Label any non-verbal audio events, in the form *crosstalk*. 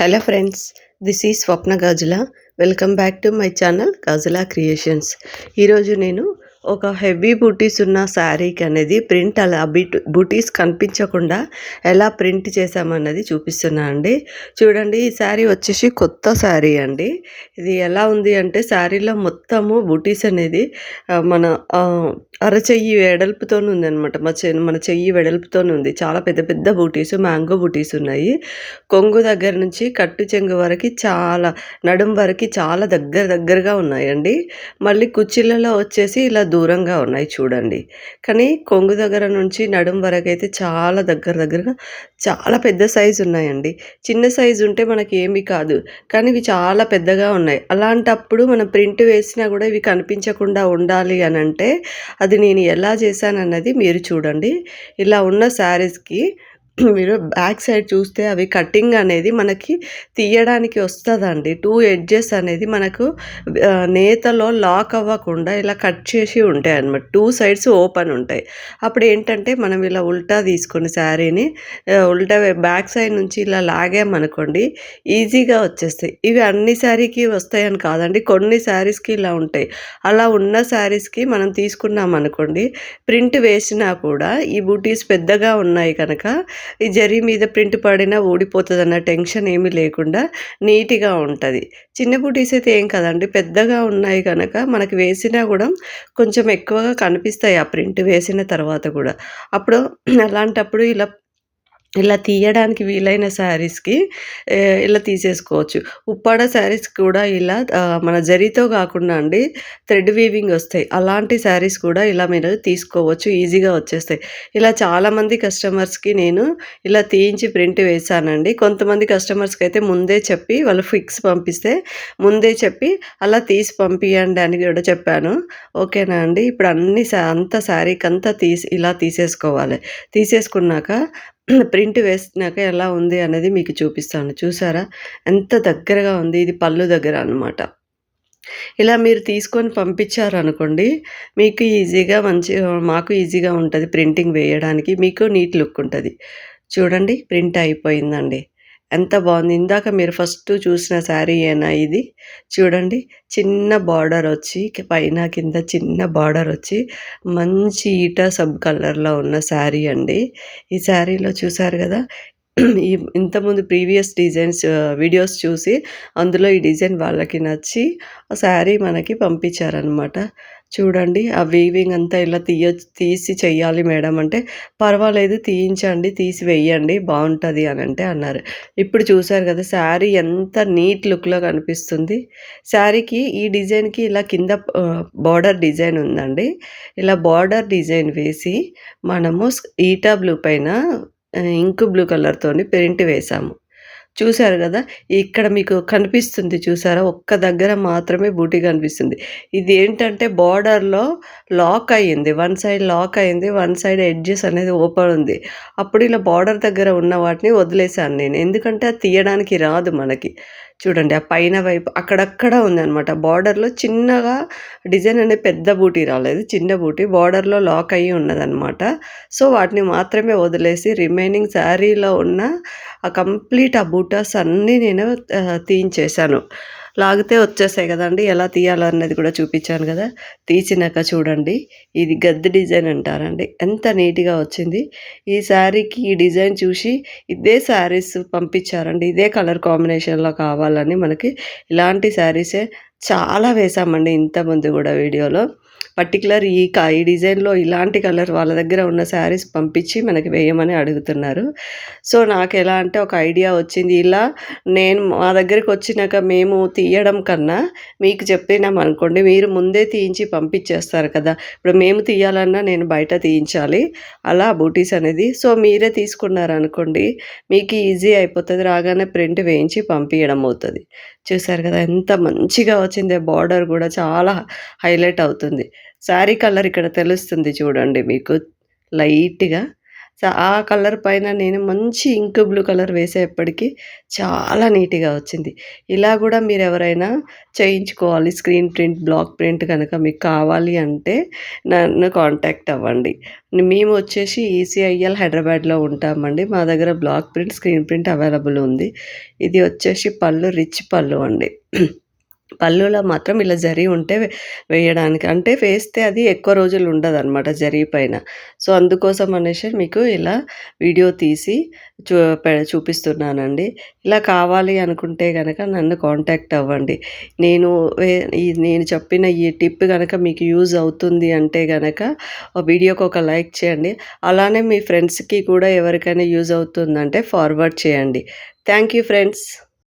Hello friends this is Swapna Gajula. Welcome back to my channel Gajula creations ఈరోజు నేను ఒక heavy బూటీస్ ఉన్న శారీకి అనేది ప్రింట్ అలా బిట్ బూటీస్ కనిపించకుండా ఎలా ప్రింట్ చేసామన్నది చూపిస్తున్నా అండి. చూడండి ఈ శారీ వచ్చేసి కొత్త శారీ అండి. ఇది ఎలా ఉంది అంటే శారీలో మొత్తము బూటీస్ అనేది మన అరచెయ్యి వెడల్పుతో ఉంది అనమాట మన చె- మన చెయ్యి వెడల్పుతో ఉంది. చాలా పెద్ద పెద్ద బూటీస్ మ్యాంగో బూటీస్ ఉన్నాయి. కొంగు దగ్గర నుంచి కట్టు చెంగు వరకు చాలా నడుం వరకు చాలా దగ్గర దగ్గరగా ఉన్నాయండి. మళ్ళీ కుర్చీలలో వచ్చేసి ఇలా దూరంగా ఉన్నాయి చూడండి. కానీ కొంగు దగ్గర నుంచి నడుం వరకు అయితే చాలా దగ్గర దగ్గరగా చాలా పెద్ద సైజు ఉన్నాయండి. చిన్న సైజు ఉంటే మనకి ఏమీ కాదు. కానీ ఇవి చాలా పెద్దగా ఉన్నాయి. అలాంటప్పుడు మనం ప్రింట్ వేసినా కూడా ఇవి కనిపించకుండా ఉండాలి అని అంటే అది నేను ఎలా చేశానన్నది మీరు చూడండి. ఇలా ఉన్న శారీస్కి *clears throat* మీరు బ్యాక్ సైడ్ చూస్తే అవి కటింగ్ అనేది మనకి తీయడానికి వస్తుందండి. టూ ఎడ్జెస్ అనేది మనకు నేతలో లాక్ అవ్వకుండా ఇలా కట్ చేసి ఉంటాయి అన్నమాట. టూ సైడ్స్ ఓపెన్ ఉంటాయి. అప్పుడు ఏంటంటే మనం ఇలా ఉల్టా తీసుకొని శారీని ఉల్టా బ్యాక్ సైడ్ నుంచి ఇలా లాగామనుకోండి ఈజీగా వచ్చేస్తాయి. ఇవి అన్ని శారీకి వస్తాయని కాదండి. కొన్ని శారీస్కి ఇలా ఉంటాయి. అలా ఉన్న శారీస్కి మనం తీసుకున్నాం అనుకోండి ప్రింట్ వేసినా కూడా ఈ బూటీస్ పెద్దగా ఉన్నాయి కనుక ఈ జరీ మీద ప్రింట్ పడినా ఊడిపోతుంది అన్న టెన్షన్ ఏమీ లేకుండా నీట్గా ఉంటుంది. చిన్న బూటీస్ అయితే ఏం కదండి పెద్దగా ఉన్నాయి కనుక మనకి వేసినా కూడా కొంచెం ఎక్కువగా కనిపిస్తాయి ఆ ప్రింట్ వేసిన తర్వాత కూడా. అప్పుడు అలాంటప్పుడు ఇలా ఇలా తీయడానికి వీలైన శారీస్కి ఇలా తీసేసుకోవచ్చు. ఉప్పాడ శారీస్ కూడా ఇలా మన జరీతో కాకుండా అండి థ్రెడ్ వీవింగ్ వస్తాయి. అలాంటి శారీస్ కూడా ఇలా మీరు తీసుకోవచ్చు. ఈజీగా వచ్చేస్తాయి. ఇలా చాలామంది కస్టమర్స్కి నేను ఇలా తీయించి ప్రింట్ వేశానండి. కొంతమంది కస్టమర్స్కి అయితే ముందే చెప్పి వాళ్ళు ఫిక్స్ పంపిస్తే ముందే చెప్పి అలా తీసి పంపియండి అని కూడా చెప్పాను. ఓకేనా అండి? ఇప్పుడు అన్ని అంత శారీకి అంతా తీసి ఇలా తీసేసుకోవాలి. తీసేసుకున్నాక ప్రింట్ వేసినాక ఎలా ఉంది అనేది మీకు చూపిస్తాను. చూసారా? ఎంత దగ్గరగా ఉంది. ఇది పళ్ళు దగ్గర అన్నమాట. ఇలా మీరు తీసుకొని పంపించారనుకోండి మీకు ఈజీగా మంచి మాకు ఈజీగా ఉంటుంది ప్రింటింగ్ వేయడానికి. మీకు నీట్ లుక్ ఉంటుంది. చూడండి ప్రింట్ అయిపోయిందండి. ఎంత బాగుంది. ఇందాక మీరు ఫస్ట్ చూసిన శారీ ఏనా ఇది? చూడండి చిన్న బార్డర్ వచ్చి పైన కింద చిన్న బార్డర్ వచ్చి మంచి ఈట సబ్ కలర్లో ఉన్న శారీ అండి. ఈ శారీలో చూసారు కదా ఈ ఇంతకుముందు ప్రీవియస్ డిజైన్స్ వీడియోస్ చూసి అందులో ఈ డిజైన్ వాళ్ళకి నచ్చి ఆ శారీ మనకి పంపించారనమాట చూడండి ఆ వీవింగ్ అంతా ఇలా తీయ తీసి చెయ్యాలి మేడం అంటే పర్వాలేదు తీయించండి తీసి వెయ్యండి బాగుంటుంది అని అంటే అన్నారు. ఇప్పుడు చూసారు కదా శారీ ఎంత నీట్ లుక్లో కనిపిస్తుంది. శారీకి ఈ డిజైన్కి ఇలా కింద బార్డర్ డిజైన్ ఉందండి. ఇలా బార్డర్ డిజైన్ వేసి మనము ఈటా బ్లూ పైన ఇంక్ బ్లూ కలర్తోని ప్రింట్ వేసాము. చూశారు కదా? ఇక్కడ మీకు కనిపిస్తుంది చూసారా? ఒక్క దగ్గర మాత్రమే బూటీ కనిపిస్తుంది. ఇది ఏంటంటే బార్డర్లో లాక్ అయ్యింది. వన్ సైడ్ లాక్ అయింది వన్ సైడ్ ఎడ్జెస్ అనేది ఓపెన్ ఉంది. అప్పుడు ఇలా బార్డర్ దగ్గర ఉన్న వాటిని వదిలేసాను నేను. ఎందుకంటే అది తీయడానికి రాదు మనకి. చూడండి ఆ పైన వైపు అక్కడక్కడ ఉందనమాట బార్డర్లో చిన్నగా డిజైన్ అనేది పెద్ద బూటీ రాలేదు. చిన్న బూటీ బార్డర్లో లాక్ అయ్యి ఉన్నదన్నమాట. సో వాటిని మాత్రమే వదిలేసి రిమైనింగ్ శారీలో ఉన్న ఆ కంప్లీట్ ఆ బూటాస్ అన్నీ నేను తీయించేశాను. లాగితే వచ్చేసాయి కదండి. ఎలా తీయాలన్నది కూడా చూపించాను కదా. తీసినాక చూడండి. ఇది గద్దె డిజైన్ అంటారండి. ఎంత నీట్గా వచ్చింది. ఈ శారీకి ఈ డిజైన్ చూసి ఇదే శారీస్ పంపించారండి. ఇదే కలర్ కాంబినేషన్లో కావాలని మనకి ఇలాంటి శారీసే చాలా వేసామండి ఇంతకుముందు కూడా వీడియోలో. పర్టికులర్ ఈ క ఈ డిజైన్లో ఇలాంటి కలర్ వాళ్ళ దగ్గర ఉన్న శారీస్ పంపించి మనకి వేయమని అడుగుతున్నారు. సో నాకు ఎలా అంటే ఒక ఐడియా వచ్చింది. ఇలా నేను మా దగ్గరికి వచ్చినాక మేము తీయడం కన్నా మీకు చెప్పినాం అనుకోండి మీరు ముందే తీయించి పంపించేస్తారు కదా. ఇప్పుడు మేము తీయాలన్నా నేను బయట తీయించాలి. అలా బూటీస్ అనేది. సో మీరే తీసుకున్నారు అనుకోండి మీకు ఈజీ అయిపోతుంది. రాగానే ప్రింట్ వేయించి పంపించడం అవుతుంది. చూసారు కదా ఎంత మంచిగా వచ్చింది. బార్డర్ కూడా చాలా హైలైట్ అవుతుంది. శారీ కలర్ ఇక్కడ తెలుస్తుంది చూడండి మీకు లైట్గా సో ఆ కలర్ పైన నేను మంచి ఇంక్ బ్లూ కలర్ వేసేప్పటికీ చాలా నీట్‌గా వచ్చింది. ఇలా కూడా మీరు ఎవరైనా చేయించుకోవాలి స్క్రీన్ ప్రింట్, బ్లాక్ ప్రింట్ కనుక మీకు కావాలి అంటే నన్ను కాంటాక్ట్ అవ్వండి. మేము వచ్చేసి ఈసీఐఎల్ హైదరాబాద్‌లో ఉంటామండి. మా దగ్గర block print, screen print available ఉంది. ఇది వచ్చేసి పళ్ళు రిచ్ పళ్ళు అండి. పళ్ళులో మాత్రం ఇలా జరీ ఉంటే వేయడానికి అంటే వేస్తే అది ఎక్కువ రోజులు ఉండదనమాట జరి పైన. సో, అందుకోసం అనేసి మీకు ఇలా వీడియో తీసి చూ చూపిస్తున్నానండి. ఇలా కావాలి అనుకుంటే కనుక నన్ను కాంటాక్ట్ అవ్వండి. నేను ఈ నేను చెప్పిన ఈ టిప్ కనుక మీకు యూజ్ అవుతుంది అంటే కనుక వీడియోకి ఒక లైక్ చేయండి. అలానే మీ ఫ్రెండ్స్‌కి కూడా ఎవరికైనా యూజ్ అవుతుందంటే ఫార్వర్డ్ చేయండి. Thank you friends.